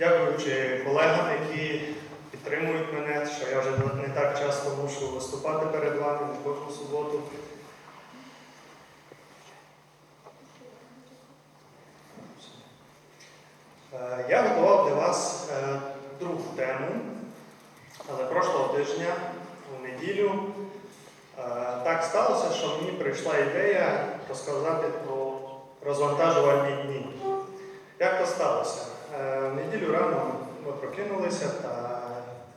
дякуючи колегам, які підтримують мене, що я вже не так часто мушу виступати перед вами не кожну суботу. Е, Я готував для вас е, другу тему, але прошлого тижня у неділю е, так сталося, що мені прийшла ідея розказати про розвантажувальні дні. Як то сталося? Е, В неділю рано ми прокинулися та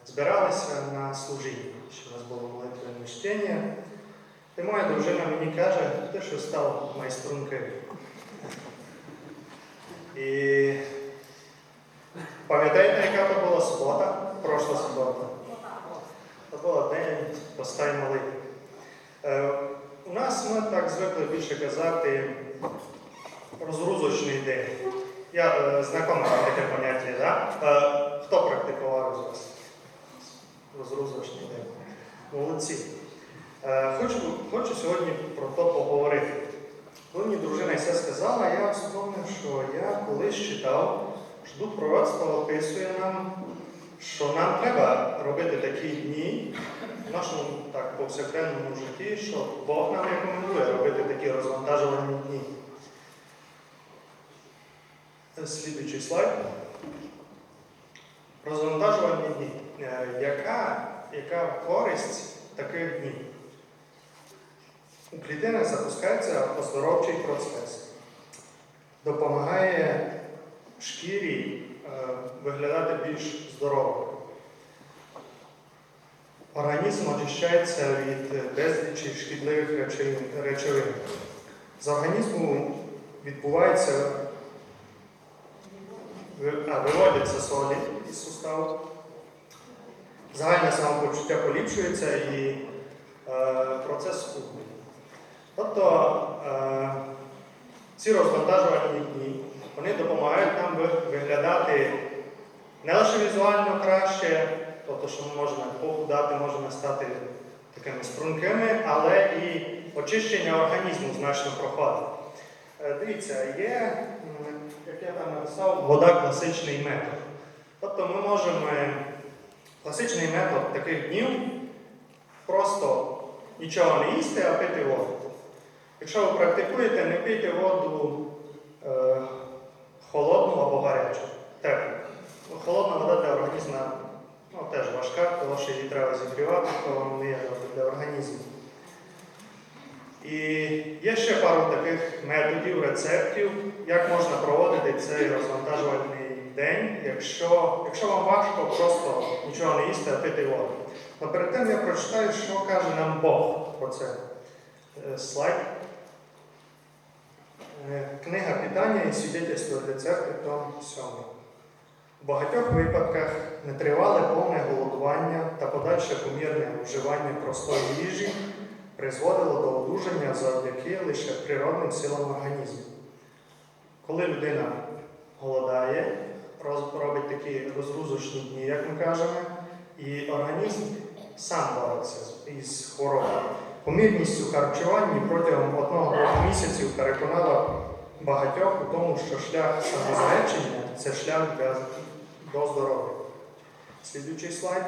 збиралися на служіння, що у нас було молитвенне чтення. І моя дружина мені каже, ти що став майструнки. І пам'ятаєте, яка то була субота? Прошла субота. Це була день постай молитви. Е, у нас ми так звикли більше казати розгрузочний день. Я е, знакома таке поняття, да? Е, хто практикував з вас? Розгрузочний день. Молодці. Е, хочу, хочу сьогодні про то поговорити. Коли мені дружина все сказала, я вспомнив, що я колись читав, що Дух пророцтва описує нам, що нам треба робити такі дні в нашому так, повсякденному житті, що Бог нам рекомендує робити такі розвантажувальні дні. Слідуючий слайд. Розвантажувальні дні. Е, Яка, яка користь таких днів? У клітинах запускається оздоровчий процес, допомагає шкірі е, виглядати більш здоровою. Організм очищається від безлічі шкідливих речовин-. З організму відбувається виводяться солі із суставу. Загальне самопочуття поліпшується і е, процес схуднення. Тобто е, ці розвантажувальні дні вони допомагають нам виглядати не лише візуально краще, тобто, що ми можемо похудати, можемо стати такими стрункими, але і очищення організму значно проходить. Е, Дивіться, є, там написав, вода класичний метод. Тобто ми можемо е, класичний метод таких днів просто нічого не їсти, а пити воду. Якщо ви практикуєте, не пийте воду е, холодну або гарячу, теплу. Ну, Холодна вода для організму ну, теж важка, тому що її треба зігрівати, то не є для організму. І є ще пару таких методів, рецептів, як можна проводити цей розвантажувальний день, якщо, якщо вам важко просто нічого не їсти, а пити воду. Але перед тим я прочитаю, що каже нам Бог про це. Е, Слайд. Е, Книга Питання і свідетельство для церкви, том 7. В багатьох випадках нетривале повне голодування та подальше помірне вживання простої їжі призводило до одужання завдяки лише природним силам організму. Коли людина голодає, робить такі розгрузочні дні, як ми кажемо, і організм сам бореться із хворобою. Помірність у харчуванні протягом одного-двох місяців переконала багатьох у тому, що шлях самозречення це шлях для, до здоров'я. Слідуючий слайд.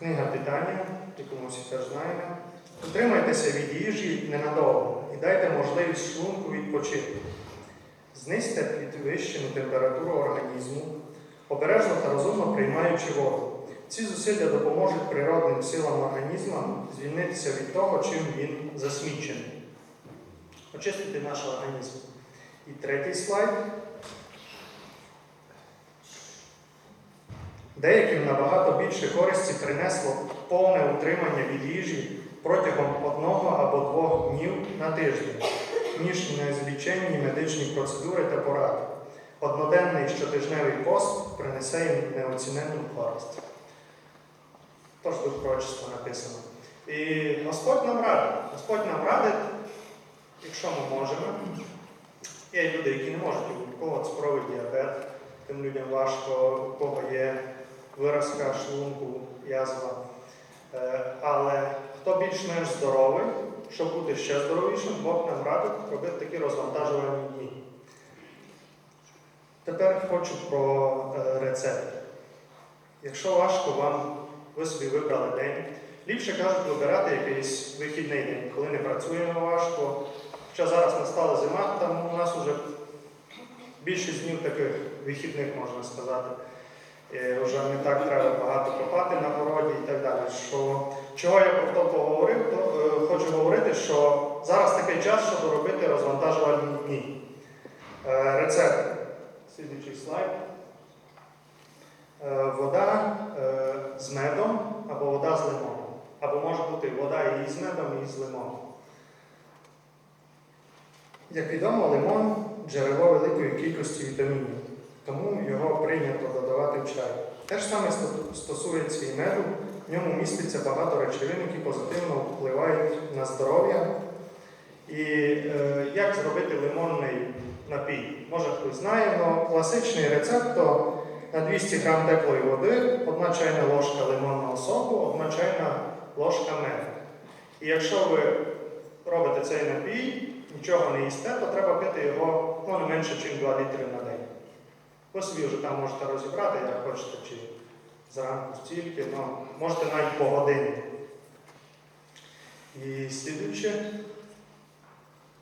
Книга питання, яку ми всі теж знаємо. Утримайтеся від їжі ненадовго і дайте можливість шлунку відпочити. Знизьте підвищену температуру організму, обережно та розумно приймаючи воду. Ці зусилля допоможуть природним силам організму звільнитися від того, чим він засмічений. Очистити наш організм. І третій слайд. Деяким набагато більше користі принесло повне утримання від їжі протягом одного або двох днів на тиждень, ніж незліченні медичні процедури та поради. Одноденний щотижневий пост принесе їм неоціненну користь. Тож тут пророчество написано. І Господь нам радить. Господь нам радить, якщо ми можемо. Є люди, які не можуть, кого цукровий діабет, тим людям важко, у кого є виразка шлунку, язва. Е, Але хто більш-менш здоровий, щоб бути ще здоровішим, Бог нам радить робити такі розвантажувальні дні. Тепер хочу про е, рецепт. Якщо важко вам, ви собі вибрали день, ліпше кажуть вибирати якийсь вихідний день, коли не працюємо важко. Хоча зараз настала зима, там у нас вже більшість днів таких вихідних, можна сказати. Е, Вже не так треба багато копати на городі і так далі. Що, чого я про то поговорив, то е, хочу говорити, що зараз такий час, щоб робити розвантажувальні дні. Е, рецепти. Слідуючий слайд. Е, вода е, з медом або вода з лимоном. Або може бути вода і з медом, і з лимоном. Як відомо, лимон джерело великої кількості вітамінів, тому його прийнято додавати в чай. Те ж саме стосується і меду, в ньому міститься багато речовин, які позитивно впливають на здоров'я. І е, як зробити лимонний напій? Може хтось знає, але класичний рецепт то на 200 г теплої води, одна чайна ложка лимонного соку, одна чайна ложка меду. І якщо ви робите цей напій, нічого не їсте, то треба пити його ну, не менше, ніж 2 літри на день. Ви собі вже там можете розібрати, як хочете, чи зранку стільки, ну, можете навіть по годині. І слідуюче,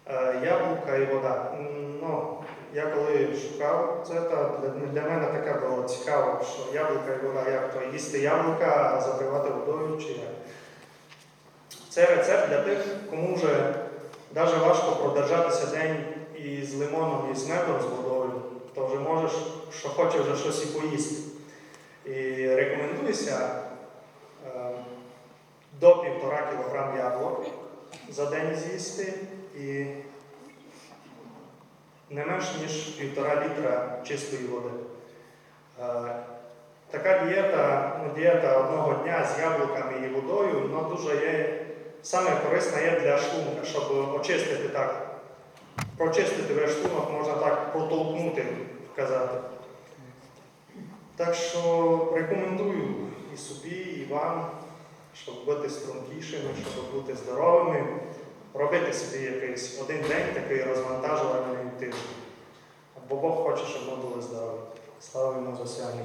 е, яблука і вода. Ну, я коли шукав це, то для, для мене таке було цікаво, що яблука і вода, як то їсти яблука, а запивати водою чи як. Це рецепт для тих, кому вже навіть важко продержатися день і з лимоном, і з медом, з водою, то вже можеш, що хоче вже щось і поїсти. І рекомендується е, до 1,5 кг яблук за день з'їсти і не менш ніж 1,5 літра чистої води. Е, Така дієта, ну, дієта одного дня з яблуками і водою, вона дуже є, саме корисна є для шлунка, щоб очистити так. Прочистити весь шлунок можна так протолкнути, казати. Так що рекомендую і собі, і вам, щоб бути стрункішими, щоб бути здоровими, робити собі якийсь один день такий розвантажувальний тиждень. Бо Бог хоче, щоб ми були здорові. Слава йому за сьогодні.